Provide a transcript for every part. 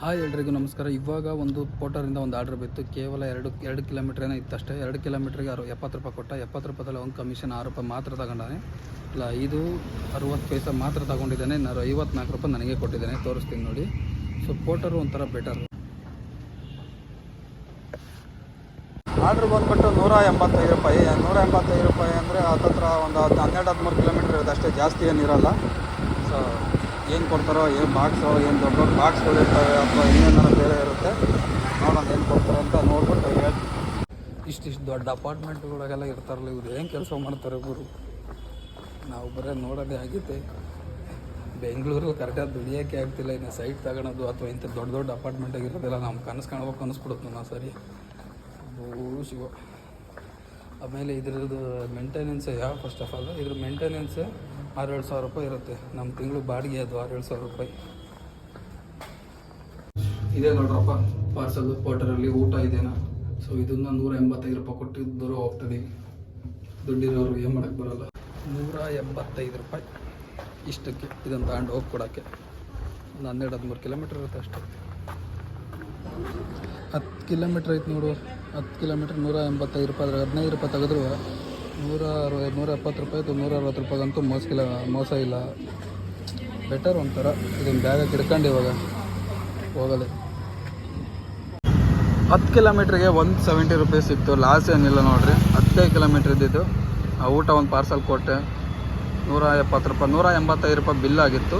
Hi ಎಲ್ರಿಗೂ ನಮಸ್ಕಾರ. ಇವಾಗ ಒಂದು ಪೋಟರಿಂದ ಒಂದು ಆರ್ಡರ್ ಬಿತ್ತು. ಕೇವಲ ಎರಡು ಎರಡು ಕಿಲೋಮೀಟ್ರ್ ಏನೋ ಇತ್ತಷ್ಟೇ ಎರಡು ಕಿಲೋಮೀಟ್ರಿಗೆ ಅರು ಎಪ್ಪತ್ತು ರೂಪಾಯಿ ಕೊಟ್ಟ? ಎಪ್ಪತ್ತು ರೂಪಾಯಿ ಒಂದು ಕಮಿಷನ್ ಆರು ರೂಪಾಯಿ ಮಾತ್ರ ತಗೊಂಡಾನೆ. ಇಲ್ಲ, ಐದು, ಅರುವತ್ತು ಪೈಸೆ ಮಾತ್ರ ತಗೊಂಡಿದ್ದಾನೆ. ನಾನು ಐವತ್ನಾಲ್ಕು ರೂಪಾಯಿ ನನಗೆ ಕೊಟ್ಟಿದ್ದೇನೆ. ತೋರಿಸ್ತೀನಿ ನೋಡಿ. ಸೊ ಪೋಟರು ಒಂಥರ ಬೆಟರ್ ಆರ್ಡ್ರ್ ಬಂದುಬಿಟ್ಟು ನೂರ ಎಂಬತ್ತೈದು ರೂಪಾಯಿ. ನೂರ ಎಂಬತ್ತೈದು ರೂಪಾಯಿ ಅಂದರೆ ಹತ್ತತ್ರ ಒಂದು ಹತ್ತು ಹನ್ನೆರಡು, ಹದಿಮೂರು ಕಿಲೋಮೀಟ್ರ್ ಇರುತ್ತೆ ಅಷ್ಟೇ. ಜಾಸ್ತಿ ಏನಿರಲ್ಲ ಸೊ ಏನು ಕೊಡ್ತಾರೋ, ಏನು ಬಾಕ್ಸು ಏನು ದೊಡ್ಡ ದೊಡ್ಡ ಬಾಕ್ಸ್ಗಳು ಅಥವಾ ಇನ್ನೇನಾರು ಬೇರೆ ಇರುತ್ತೆ, ನೋಡೋಣ ಏನು ಕೊಡ್ತಾರೆ ಅಂತ ನೋಡ್ಬಿಟ್ಟು ಇಷ್ಟು ಇಷ್ಟಿಷ್ಟು ದೊಡ್ಡ ಅಪಾರ್ಟ್ಮೆಂಟ್ಗಳಿಗೆಲ್ಲ ಇರ್ತಾರಲ್ಲ, ಇವ್ರು ಏನು ಕೆಲಸ ಮಾಡ್ತಾರೆ ಇವರು ನಾವು ಬರೀ ನೋಡೋದೇ ಆಗೈತೆ ಬೆಂಗಳೂರಲ್ಲಿ ಕರೆಕ್ಟಾಗಿ ದುಡಿಯೋಕ್ಕೆ ಆಗ್ತಿಲ್ಲ, ಇನ್ನು ಸೈಟ್ ತಗೊಳೋದು ಅಥವಾ ಇಂಥ ದೊಡ್ಡ ದೊಡ್ಡ ಅಪಾರ್ಟ್ಮೆಂಟ್ ಆಗಿರೋದಿಲ್ಲ ನಮ್ಮ ಕನಸು ಕಾಣ್ಬೇಕು ಅನಿಸ್ಬಿಡುತ್ತೆ ನಾವು ಸರಿ. ಓ ಶಿವ. ಆಮೇಲೆ ಇದ್ರದ್ದು ಮೇಂಟೆನೆನ್ಸ್ ಯಾವ ಫಸ್ಟ್ ಆಫ್ ಆಲ್ ಇದ್ರ ಮೇಂಟೆನೆನ್ಸ್ ಆರೇಳು ಸಾವಿರ ರೂಪಾಯಿ ಇರುತ್ತೆ. ನಮ್ಮ ತಿಂಗಳು ಬಾಡಿಗೆ ಅದು ಆರೇಳು ಸಾವಿರ ರೂಪಾಯಿ. ಇದೆ ನೋಡ್ರಪ್ಪ ಪಾರ್ಸಲ್ ಕ್ವಾರ್ಟರಲ್ಲಿ ಊಟ ಇದೆನಾ? ಸೊ ಇದನ್ನ ನೂರ ಎಂಬತ್ತೈದು ರೂಪಾಯಿ ಕೊಟ್ಟು ದೂರ ಹೋಗ್ತದೀವಿ ದುಡ್ಡಿರೋರು ಏನು ಮಾಡೋಕ್ಕೆ ಬರೋಲ್ಲ. ನೂರ ಎಂಬತ್ತೈದು ರೂಪಾಯಿ. ಇಷ್ಟಕ್ಕೆ ಇದನ್ನು ತಗೊಂಡು ಹೋಗಿ ಕೊಡೋಕ್ಕೆ. ಒಂದು ಹನ್ನೆರಡು ಹದಿಮೂರು ಕಿಲೋಮೀಟ್ರ್ ಇರುತ್ತೆ ಅಷ್ಟೇ. ಹತ್ತು ಕಿಲೋಮೀಟ್ರ್ ಐತೆ ನೋಡು. ಹತ್ತು ಕಿಲೋಮೀಟ್ರ್ ನೂರ ಎಂಬತ್ತೈದು ರೂಪಾಯಿ ಅದ್ರಾಗ ಹದಿನೈದು ರೂಪಾಯಿ ತೆಗೆದ್ರು ನೂರ ಅರವ ನೂರ ಎಪ್ಪತ್ತು ರೂಪಾಯಿ ನೂರ ಅರವತ್ತು ರೂಪಾಯಿಗಂತೂ ಮೋಸಕ್ಕಿಲ್ಲ ಮೋಸ ಇಲ್ಲ. ಬೆಟರ್ ಒಂಥರ ಇದನ್ನು ಬ್ಯಾಗ ಹಿಡ್ಕೊಂಡು ಇವಾಗ ಹೋಗಲಿ. ಹತ್ತು ಕಿಲೋಮೀಟ್ರಿಗೆ ಒಂದು ಸೆವೆಂಟಿ ರುಪೀಸ್ ಇತ್ತು. ಲಾಸ್ ಏನಿಲ್ಲ ನೋಡಿರಿ. ಹತ್ತೈದು ಕಿಲೋಮೀಟ್ರ್ ಇದ್ದಿದ್ದು. ಆ ಊಟ ಒಂದು ಪಾರ್ಸಲ್ ಕೊಟ್ಟೆ. ನೂರ ಎಪ್ಪತ್ತು ರೂಪಾಯಿ, ನೂರ ಎಂಬತ್ತೈದು ರೂಪಾಯಿ ಬಿಲ್ ಆಗಿತ್ತು.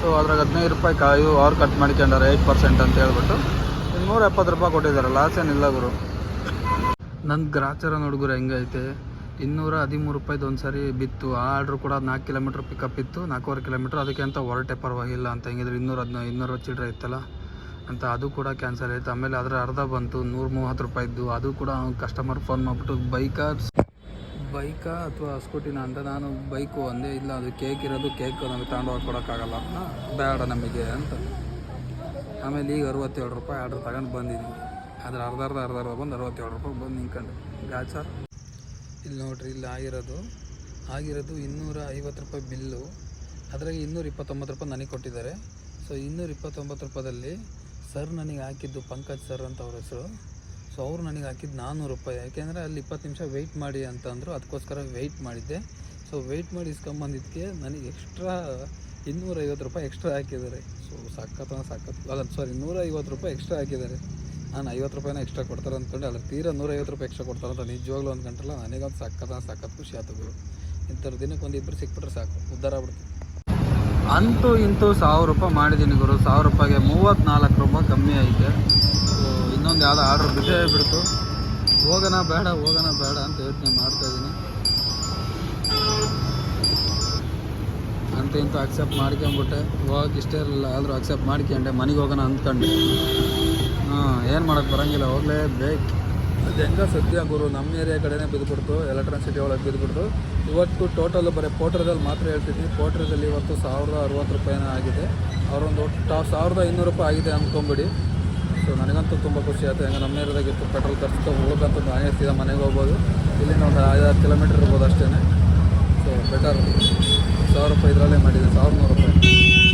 ಸೊ ಅದ್ರಾಗ ಹದಿನೈದು ರೂಪಾಯಿ ಕಾಯು ಅವ್ರು ಕಟ್ ಮಾಡ್ಕೊಂಡಾರೆ ಏಯ್ಟ್ ಪರ್ಸೆಂಟ್ ಅಂತ ಹೇಳ್ಬಿಟ್ಟು. ನೂರ ಎಪ್ಪತ್ತು ರೂಪಾಯಿ ಕೊಟ್ಟಿದ್ದಾರೆ. ಲಾಸ್ ಏನಿಲ್ಲ ಗುರು. ನನ್ನ ಗ್ರಾಚಾರ ನೋಡುಗರು ಹೆಂಗೈತೆ? ಇನ್ನೂರ ಹದಿಮೂರು ರೂಪಾಯಿದು ಒಂದು ಸರಿ ಬಿತ್ತು. ಆ ಆರ್ಡ್ರ್ ಕೂಡ ನಾಲ್ಕು ಕಿಲೋಮೀಟ್ರ್ ಪಿಕಪ್ ಇತ್ತು. ನಾಲ್ಕೂವರೆ ಕಿಲೋಮೀಟ್ರ್. ಅದಕ್ಕೆ ಅಂತ ಹೊರಟೆ ಪರವಾಗಿಲ್ಲ ಅಂತ ಹೆಂಗಿದ್ರೆ ಇನ್ನೂರ ಹದಿನ, ಇನ್ನೂರ ಚಿಲ್ಲರೆ ಇತ್ತಲ್ಲ? ಅಂತ ಅದು ಕೂಡ ಕ್ಯಾನ್ಸಲ್ ಆಯಿತು. ಆಮೇಲೆ ಅದರ ಅರ್ಧ ಬಂತು. ನೂರ ಮೂವತ್ತು ರೂಪಾಯಿದ್ದು ಅದು ಕೂಡ ಕಸ್ಟಮರ್ ಫೋನ್ ಮಾಡಿಬಿಟ್ಟು ಬೈಕಾ ಬೈಕಾ ಅಥವಾ ಸ್ಕೂಟಿನ ಅಂತ ನಾನು ಬೈಕು ಒಂದೇ ಇಲ್ಲ. ಅದು ಕೇಕ್ ಇರೋದು ಕೇಕ್ ನಮಗೆ ತಗೊಂಡೋಗಿ ಕೊಡೋಕ್ಕಾಗಲ್ಲ ಅದನ್ನ ಬೇಡ ನಮಗೆ ಅಂತ. ಆಮೇಲೆ ಈಗ ಅರುವತ್ತೇಳು ರೂಪಾಯಿ ಆರ್ಡ್ರ್ ತಗೊಂಡು ಬಂದಿದ್ದೀನಿ. ಅದರ ಅರ್ಧ ಅರ್ಧ ಅರ್ಧ ಅರ್ಧ ಬಂದು ಅರವತ್ತೇಳು ರೂಪಾಯಿ ಬಂದು ನಿಂತ್ಕೊಂಡು. ಗಾಚಾರ್ ಇಲ್ಲಿ ನೋಡ್ರಿ, ಇಲ್ಲಿ ಆಗಿರೋದು. ಆಗಿರೋದು ಇನ್ನೂರ ಐವತ್ತು ರೂಪಾಯಿ ಬಿಲ್ಲು. ಅದರಾಗೆ ಇನ್ನೂರ ಇಪ್ಪತ್ತೊಂಬತ್ತು ರೂಪಾಯಿ ನನಗೆ ಕೊಟ್ಟಿದ್ದಾರೆ. ಸೊ ಇನ್ನೂರ ಇಪ್ಪತ್ತೊಂಬತ್ತು ರೂಪಾಯಿದಲ್ಲಿ ಸರ್ ನನಗೆ ಹಾಕಿದ್ದು ಪಂಕಜ್ ಸರ್ ಅಂತ ಅವ್ರ ಹೆಸರು. ಸೊ ಅವ್ರು ನನಗೆ ಹಾಕಿದ್ದು ನಾನ್ನೂರು ರೂಪಾಯಿ. ಯಾಕೆಂದರೆ ಅಲ್ಲಿ ಇಪ್ಪತ್ತು ನಿಮಿಷ ವೆಯ್ಟ್ ಮಾಡಿ ಅಂತ ಅಂದರು. ಅದಕ್ಕೋಸ್ಕರ ವೆಯ್ಟ್ ಮಾಡಿದ್ದೆ. ಸೊ ವೆಯ್ಟ್ ಮಾಡಿ ಇಸ್ಕೊಂಬಂದಿದ್ದಕ್ಕೆ ನನಗೆ ಎಕ್ಸ್ಟ್ರಾ ಇನ್ನೂರೈವತ್ತು ರೂಪಾಯಿ ಎಕ್ಸ್ಟ್ರಾ ಹಾಕಿದ್ದಾರೆ. ಸೊ ಸಖತ್ ಸಖತ್. ಅಲ್ಲ ಸಾರಿ ನೂರೈವತ್ತು ರೂಪಾಯಿ ಎಕ್ಸ್ಟ್ರಾ ಹಾಕಿದ್ದಾರೆ. ನಾನು ಐವತ್ತು ರೂಪಾಯಿನ ಎಕ್ಸ್ಟ್ರಾ ಕೊಡ್ತಾರೆ ಅಂದ್ಕೊಂಡು ಅಲ್ಲಿ ತೀರಾ ನೂರೈವತ್ತು ರೂಪಾಯಿ ಎಕ್ಸ್ಟ್ರಾ ಕೊಡ್ತಾರೆ. ಅಂತ ನಿಜವಾಗ್ಲೂ ಅಂದ್ಕೊಂಡ್ರಲ್ಲ ನನಗಂತ ಸಕ್ಕತ್ತ ಸಖತ್ ಖುಷಿ ಆಯ್ತು ಗುರು ಇಂಥರ ದಿನಕ್ಕೆ ಒಂದು ಇಬ್ಬರು ಸಿಕ್ಬಿಟ್ರೆ ಸಾಕು. ಉದ್ಧಾರ ಆಗ್ಬಿಡ್ತು. ಅಂತೂ ಇಂತೂ ಸಾವಿರ ರೂಪಾಯಿ ಮಾಡಿದ್ದೀನಿ ಗುರು. ಸಾವಿರ ರೂಪಾಯಿಗೆ ಮೂವತ್ತ್ನಾಲ್ಕು ರೂಪಾಯಿ ಕಮ್ಮಿ ಐತೆ. ಇನ್ನೊಂದು ಯಾವುದೋ ಆರ್ಡ್ರ್ ಬಿಟ್ಟೇ ಬಿಡ್ತು. ಹೋಗೋಣ ಬೇಡ ಹೋಗೋಣ ಬೇಡ ಅಂತ ಯೋಚನೆ ಮಾಡ್ತಾ ಇದ್ದೀನಿ ಅಂತ ಇಂತೂ ಅಕ್ಸೆಪ್ಟ್ ಮಾಡ್ಕೊಂಬಿಟ್ಟೆ. ಹೋಗಕ್ಕೆ ಇಷ್ಟ ಇರಲಿಲ್ಲ. ಆದರೂ ಅಕ್ಸೆಪ್ಟ್ ಮಾಡ್ಕೊಂಡೆ. ಮನೆಗೆ ಹೋಗೋಣ ಅಂದ್ಕೊಂಡೆ. ಹಾಂ ಏನು ಮಾಡೋಕ್ಕೆ ಬರೋಂಗಿಲ್ಲ ಹೋಗಲೇಬೇಕು ಅದು ಹೆಂಗ ಸತ್ಯ ಗುರು, ನಮ್ಮ ಏರಿಯಾ ಕಡೆನೇ ಬಿದ್ದುಬಿಡ್ತು ಎಲೆಕ್ಟ್ರಾನ್ ಸಿಟಿ ಒಳಗೆ ಬಿದ್ದುಬಿಡ್ತು ಇವತ್ತು ಟೋಟಲ್ ಬರೀ ಪೋಟ್ರದಲ್ಲಿ ಮಾತ್ರ ಹೇಳ್ತಿದ್ದೀನಿ ಪೋಟ್ರದಲ್ಲಿ ಇವತ್ತು ಸಾವಿರದ ಅರವತ್ತು ರೂಪಾಯಿನ ಆಗಿದೆ. ಅವರೊಂದು ಒಟ್ಟು ಸಾವಿರದ ಇನ್ನೂರು ರೂಪಾಯಿ ಆಗಿದೆ ಅಂದ್ಕೊಂಬಿಡಿ ಸೊ ನನಗಂತೂ ತುಂಬ ಖುಷಿ ಆಯಿತು. ಹೆಂಗೆ ನಮ್ಮ ಏರಿಯಾದಾಗಿತ್ತು ಪೆಟ್ರೋಲ್ ಖರ್ಚು ಹೋಗಂತೂ ನಾನೇ ಸೀದಾ ಮನೆಗೆ ಹೋಗ್ಬೋದು. ಇಲ್ಲಿಂದ ಒಂದು ಐದಾರು ಕಿಲೋಮೀಟ್ರ್ ಇರ್ಬೋದು ಅಷ್ಟೇ ಸೊ ಬೆಟರ್ ಸಾವಿರ ರೂಪಾಯಿ ಇದರಲ್ಲೇ ಮಾಡಿದೆ, ಸಾವಿರದ ನೂರು ರೂಪಾಯಿ.